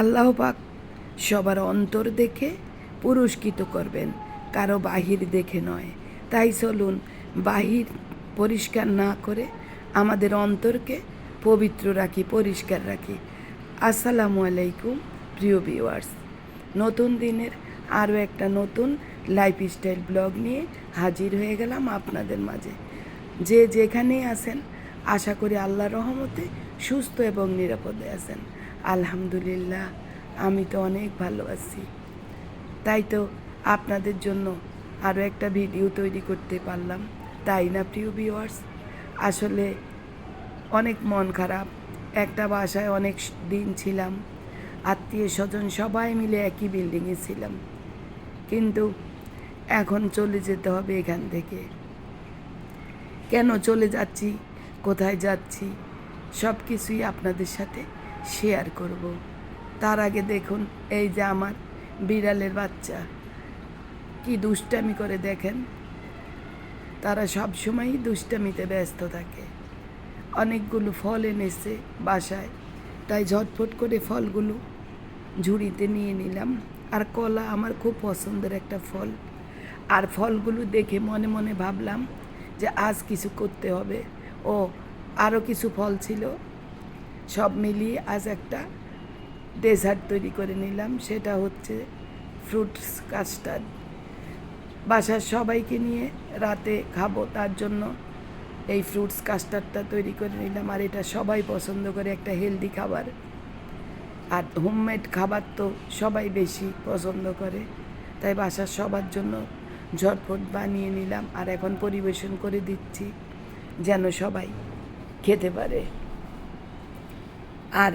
আল্লাহ পাক সবার অন্তর দেখে পুরস্কৃত করবেন, কারও বাহির দেখে নয়। তাই চলুন বাহির পরিষ্কার না করে আমাদের অন্তরকে পবিত্র রাখি, পরিষ্কার রাখি। আসসালামু আলাইকুম, প্রিয় ভিউয়ার্স। নতুন দিনের আরও একটা নতুন লাইফস্টাইল ব্লগ নিয়ে হাজির হয়ে গেলাম আপনাদের মাঝে। যে যেখানেই আছেন, আশা করি আল্লাহর রহমতে সুস্থ এবং নিরাপদে আছেন। আলহামদুলিল্লাহ, আমি তো অনেক ভালো আছি। তাই তো আপনাদের জন্য আরও একটা ভিডিও তৈরি করতে পারলাম। তাই না, প্রিয় ভিউয়ার্স আসলে অনেক মন খারাপ। একটা বাসায় অনেক দিন ছিলাম। আত্মীয় স্বজন সবাই মিলে একই বিল্ডিংয়ে ছিলাম। কিন্তু এখন চলে যেতে হবে এখান থেকে। কেন চলে যাচ্ছি? কোথায় যাচ্ছি? সব কিছুই আপনাদের সাথে শেয়ার করব। তার আগে দেখুন, এই যে আমার বিড়ালের বাচ্চা। কি দুষ্টামি করে দেখেন। তারা সব সময়ই দুষ্টামিতে ব্যস্ত থাকে। অনেকগুলো ফল এনেছে বাসায়। তাই ঝটফট করে ফলগুলো ঝুড়িতে নিয়ে নিলাম। আর কলা আমার খুব পছন্দের একটা ফল। আর ফলগুলো দেখে মনে মনে ভাবলাম যে আজ কিছু করতে হবে। ও আরও কিছু ফল ছিল। সব মিলিয়ে আজ একটা ডেজার্ট তৈরি করে নিলাম। সেটা হচ্ছে ফ্রুটস কাস্টার্ড বাসার সবাইকে নিয়ে রাতে খাব, তার জন্য এই ফ্রুটস কাস্টার্ডটা তৈরি করে নিলাম। আর এটা সবাই পছন্দ করে একটা হেলদি খাবার। আর হোমমেড খাবার তো সবাই বেশি পছন্দ করে। তাই বাসার সবার জন্য ঝটফট বানিয়ে নিলাম। আর এখন পরিবেশন করে দিচ্ছি যেন সবাই খেতে পারে। আর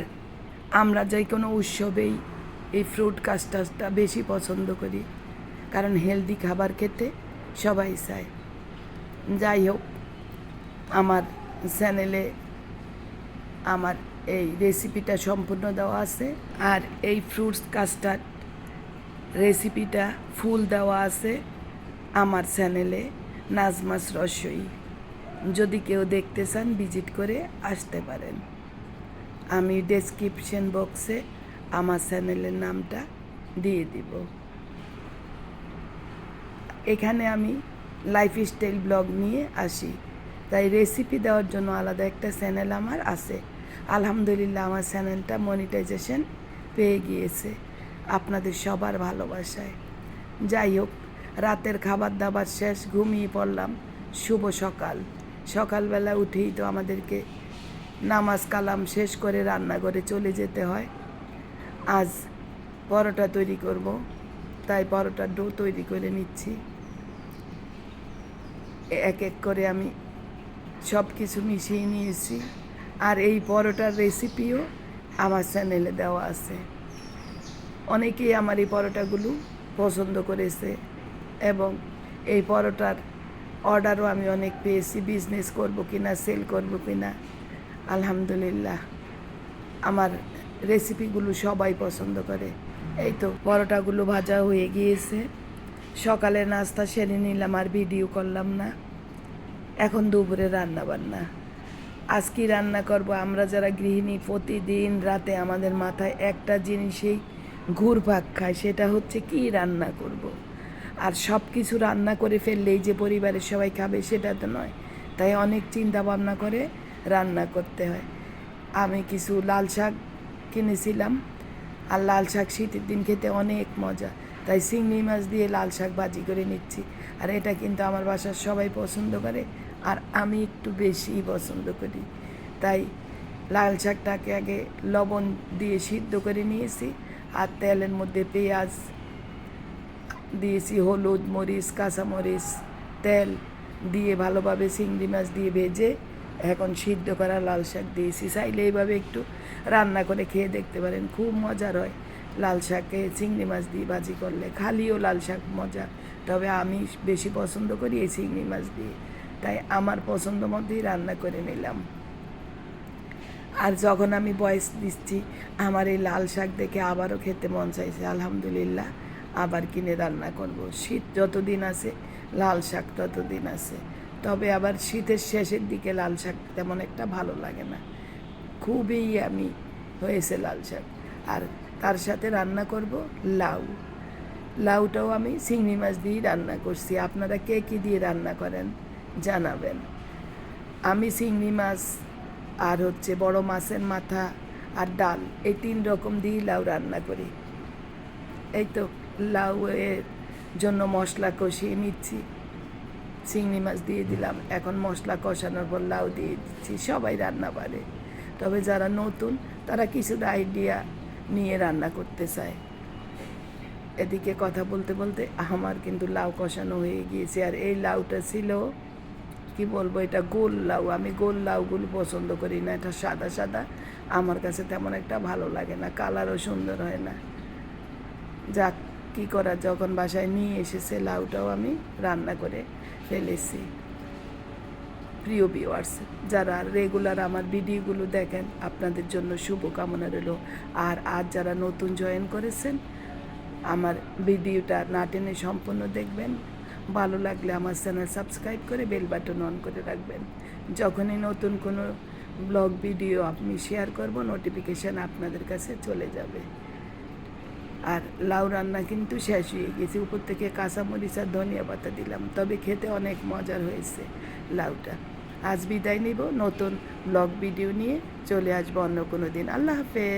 আমরা যে কোনো উৎসবেই এই ফ্রুট কাস্টার্ডটা বেশি পছন্দ করি। কারণ হেলদি খাবার খেতে সবাই চায়। যাই হোক, আমার চ্যানেলে আমার এই রেসিপিটা সম্পূর্ণ দেওয়া আছে আর এই ফ্রুটস কাস্টার্ড রেসিপিটা ফুল দেওয়া আছে আমার চ্যানেলে নাজমাস রসই। যদি কেউ দেখতে চান ভিজিট করে আসতে পারেন। আমি ডেসক্রিপশন বক্সে আমার চ্যানেলের নামটা দিয়ে দিব। এখানে আমি লাইফস্টাইল ব্লগ নিয়ে আসি। তাই রেসিপি দেওয়ার জন্য আলাদা একটা চ্যানেল আমার আছে। আলহামদুলিল্লাহ আমার চ্যানেলটা মনিটাইজেশন পেয়ে গিয়েছে আপনাদের সবার ভালোবাসায়। যাই হোক, রাতের খাবার দাবার শেষ, ঘুমিয়ে পড়লাম। শুভ সকাল। সকালবেলা উঠেই তো আমাদেরকে নামাজ কালাম শেষ করে রান্নাঘরে চলে যেতে হয়। আজ পরোটা তৈরি করব, তাই পরোটার ডো তৈরি করে নিচ্ছি। এক এক করে আমি সব কিছু মিশিয়ে নিয়েছি। আর এই পরোটার রেসিপিও আমার চ্যানেলে দেওয়া আছে। অনেকেই আমার এই পরোটাগুলো পছন্দ করেছে এবং এই পরোটার অর্ডারও আমি অনেক পেয়েছি। বিজনেস করব কিনা, সেল করব কিনা আলহামদুলিল্লাহ। আমার রেসিপিগুলো সবাই পছন্দ করে। এই তো পরোটাগুলো ভাজা হয়ে গিয়েছে। সকালে নাস্তা সেরে নিলাম আর ভিডিও করলাম না। এখন দুপুরে রান্না বান্না আজ কি রান্না করব আমরা যারা গৃহিণী, প্রতিদিন রাতে আমাদের মাথায় একটা জিনিসেই ঘুরপাক খায়, সেটা হচ্ছে কি রান্না করব। আর সব কিছু রান্না করে ফেললেই যে পরিবারের সবাই খাবে সেটা তো নয়। তাই অনেক চিন্তা ভাবনা করে রান্না করতে হয়। আমি কিছু লাল শাক কিনেছিলাম। আর লাল শাক শীতের দিন খেতে অনেক মজা। তাই চিংড়ি মাছ দিয়ে লাল শাক ভাজি করে নিচ্ছি। আর এটা কিন্তু আমার বাসার সবাই পছন্দ করে। আর আমি একটু বেশিই পছন্দ করি। তাই লাল শাকটাকে আগে লবণ দিয়ে সিদ্ধ করে নিয়েছি। আর তেলের মধ্যে পেঁয়াজ দিয়েছি, হলুদ মরিচ, কাঁচামরিচ, তেল দিয়ে ভালোভাবে চিংড়ি মাছ দিয়ে ভেজে এখন সিদ্ধ করা লাল শাক দিয়েছি। চাইলে এইভাবে একটু রান্না করে খেয়ে দেখতে পারেন, খুব মজার হয়। লাল শাকে চিংড়ি মাছ দিয়ে ভাজি করলে খালিও লাল শাক মজা। তবে আমি বেশি পছন্দ করি এই চিংড়ি মাছ দিয়ে, তাই আমার পছন্দ মতোই রান্না করে নিলাম। আর যখন আমি বয়স দিচ্ছি, আমার এই লাল শাক দেখে আবারও খেতে মন চাইছে, আলহামদুলিল্লাহ, আবার কিনে রান্না করব। শীত যতদিন আছে, লাল শাক ততদিন আছে। তবে আবার শীতের শেষের দিকে লাল শাক তেমন একটা ভালো লাগে না। খুবই আমি হয়েছে লাল শাক। আর তার সাথে রান্না করব লাউ। লাউটাও আমি চিংড়ি মাছ দিয়েই রান্না করছি। আপনারা কে কী দিয়ে রান্না করেন জানাবেন। আমি চিংড়ি মাছ আর হচ্ছে বড় মাছের মাথা আর ডাল এই তিন রকম দিয়েই লাউ রান্না করি। এই তো লাউ এর জন্য মশলা কষিয়ে নিচ্ছি। চিংড়ি মাছ দিয়ে দিলাম। এখন মশলা কষানোর পর লাউ দিয়ে দিচ্ছি, সবাই রান্না পারে। তবে যারা নতুন, তারা কিছুটা আইডিয়া নিয়ে রান্না করতে চায়। এদিকে কথা বলতে বলতে আমার কিন্তু লাউ কষানো হয়ে গিয়েছে। আর এই লাউটা ছিল, কি বলব, এটা গোল লাউ। আমি গোল লাউগুলো পছন্দ করি না, এটা সাদা সাদা। আমার কাছে তেমন একটা ভালো লাগে না, কালারও সুন্দর হয় না। যাক কী করা, যখন বাসায় নিয়ে এসেছে লাউটাও আমি রান্না করে ফেলেছি। প্রিয় ভিউয়ার্স যারা রেগুলার আমার ভিডিওগুলো দেখেন, আপনাদের জন্য শুভকামনা রইল। আর আজ যারা নতুন জয়েন করেছেন, আমার ভিডিওটা না টেনে সম্পূর্ণ দেখবেন। ভালো লাগলে আমার চ্যানেল সাবস্ক্রাইব করে বেল বাটন অন করে রাখবেন। যখনই নতুন কোনো ব্লগ ভিডিও আমি শেয়ার করব নোটিফিকেশান আপনাদের কাছে চলে যাবে। আর লাউ রান্না কিন্তু শেষ হয়ে গেছে। উপর থেকে কাঁচামরিচ আর ধনিয়া পাতা দিলাম। তবে খেতে অনেক মজার হয়েছে লাউটা। আজ বিদায় নিব নতুন ব্লগ ভিডিও নিয়ে। চলে আসব অন্য কোনো দিন। আল্লাহ হাফেজ।